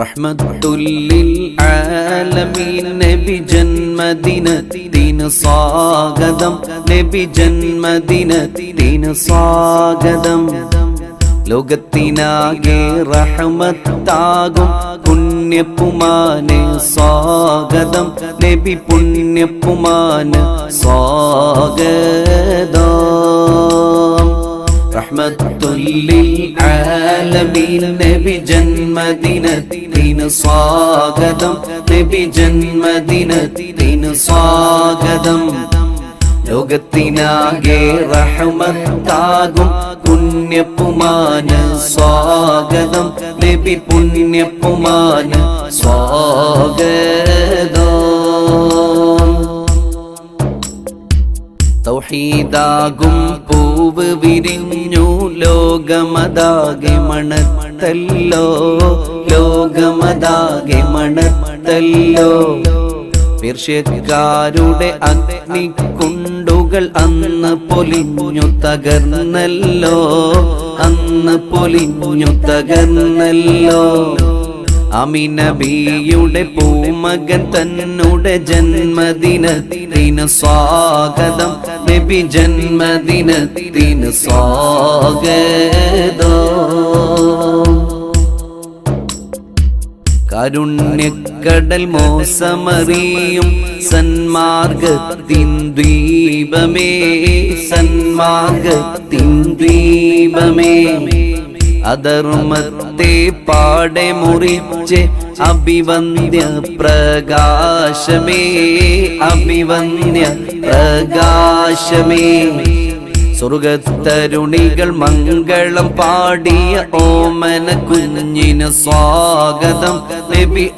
റഹ്മത്തുല്ലിൽആലമീൻ നബി ജന്മദിനത്തിന് സ്വാഗതം. നബി ജന്മദിനത്തിന് സ്വാഗതം. ലോകത്തിനാകെ റഹമത്താകും. പുണ്യപ്പുമാന് സ്വാഗതം. നബി പുണ്യപ്പുമാന് സ്വാഗതം. നബി ജന്മദിനത്തിന് സ്വാഗതം നബി ജന്മദിനത്തിന് സ്വാഗതം ലോകത്തിനാകെ റഹ്മത്താകും പുണ്യപ്പുമാന് സ്വാഗതം. നബി പുണ്യപ്പുമാന് സ്വാഗതം. തൗഹീദാകും. പൂവ് വിരിഞ്ഞു ലോകമതാകെ മണത്തല്ലോ. ലോകമതാകെ മണത്തല്ലോ. പേർഷ്യക്കാരുടെ അഗ്നിക്കുണ്ടുകൾ അന്ന് പൊലിഞ്ഞു തകർന്നല്ലോ. അന്ന് പൊലിഞ്ഞു തകർന്നല്ലോ. അമിനബിയുടെ പൂമകൻ തന്നുടെ ജന്മദിനത്തിന് സ്വാഗതം. നബി ജന്മദിനത്തിന് സ്വാഗതം. കരുണ്യക്കടൽ മോസമറിയും സന്മാർഗത്തിൻ ദ്വീപമേ സന്മാർഗത്തിൻ ദ്വീപമേ. അധർമ്മത്തെ പാടെ മുറിച്ച് അഭിവന്ദ്യ പ്രകാശമേ അഭിവന്ദ്യ പ്രകാശമേ. സ്വർഗത്തരുണികൾ മംഗളം പാടിയ ഓമന കുഞ്ഞിന് സ്വാഗതം.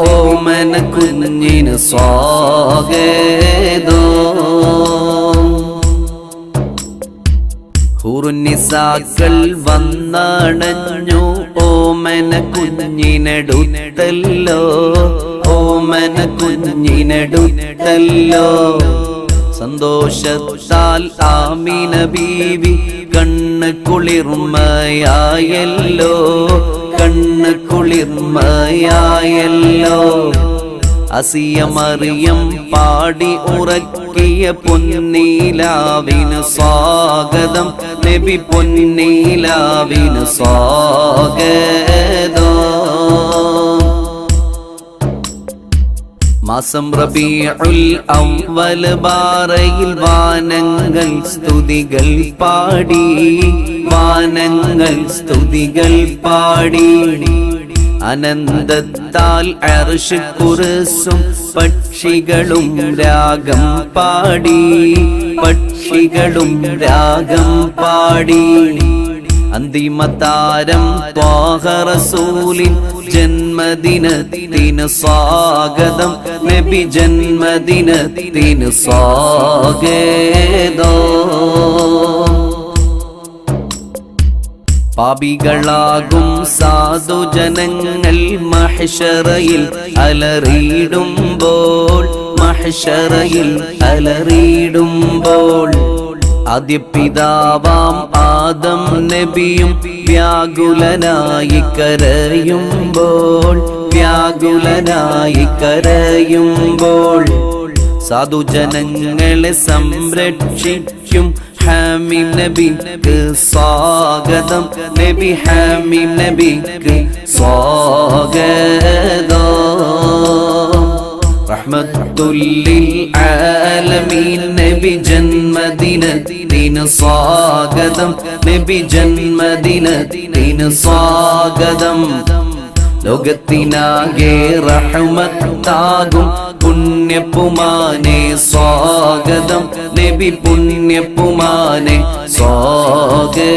ഓമന കുഞ്ഞിന് സ്വാഗതം. ഹുറുനിസാക്കൾ വന്നണഞ്ഞു. ഓമന കുഞ്ഞിനടുത്തല്ലോ. ഓമന കുഞ്ഞിനടുത്തല്ലോ. സന്തോഷത്താൽ ആമിന ബീവി കണ്ണ് കുളിർമയായല്ലോ. അസിയമറിയം പാടി ഉറക്കിയ പൊന്നീലാവിന് സ്വാഗതം. നബി പൊന്നീലാവിന് സ്വാഗതം. മാസം റബീഉൽ അവ്വൽ ബാറയിൽ വാനങ്ങൾ സ്തുതികൾ പാടി. വാനങ്ങൾ സ്തുതികൾ പാടി. അനന്തത്താൽ അർഷ് കുറിസും പക്ഷികളും രാഗം പാടി പക്ഷികളും രാഗം പാടി. അന്തിമതാരം ത്വാഹറസൂലിൻ ജന്മദിനത്തിന് സ്വാഗതം നബി ജന്മദിനത്തിന് സ്വാഗതം. പാപികളാകും സാധുജനങ്ങൾ മഹിഷറയിൽ അലറിയിടുമ്പോൾ മഹിഷറയിൽ അലറിയിടുമ്പോൾ. ആദ്യ പിതാവാം ആദം നബിയും വ്യാകുലനായി കരയുമ്പോൾ വ്യാകുലനായി കരയുമ്പോൾ. സാധുജനങ്ങളെ സംരക്ഷിക്കും ഹാമിം നബിക്ക് സ്വാഗതം നബി ഹാമിം നബിക്ക് സ്വാഗതം റഹ്മത്തുല്ലിൽ ആലമീൻ നബി ജന്മദിനത്തിന് സ്വാഗതം നബി ജന്മദിനത്തിന് സ്വാഗതം ലോകത്തിനാകെ റഹ്മത്താകും. പുണ്യപ്പുമാനെ സ്വാഗതം. നബി പുണ്യപ്പുമാനെ സ്വാഗതം.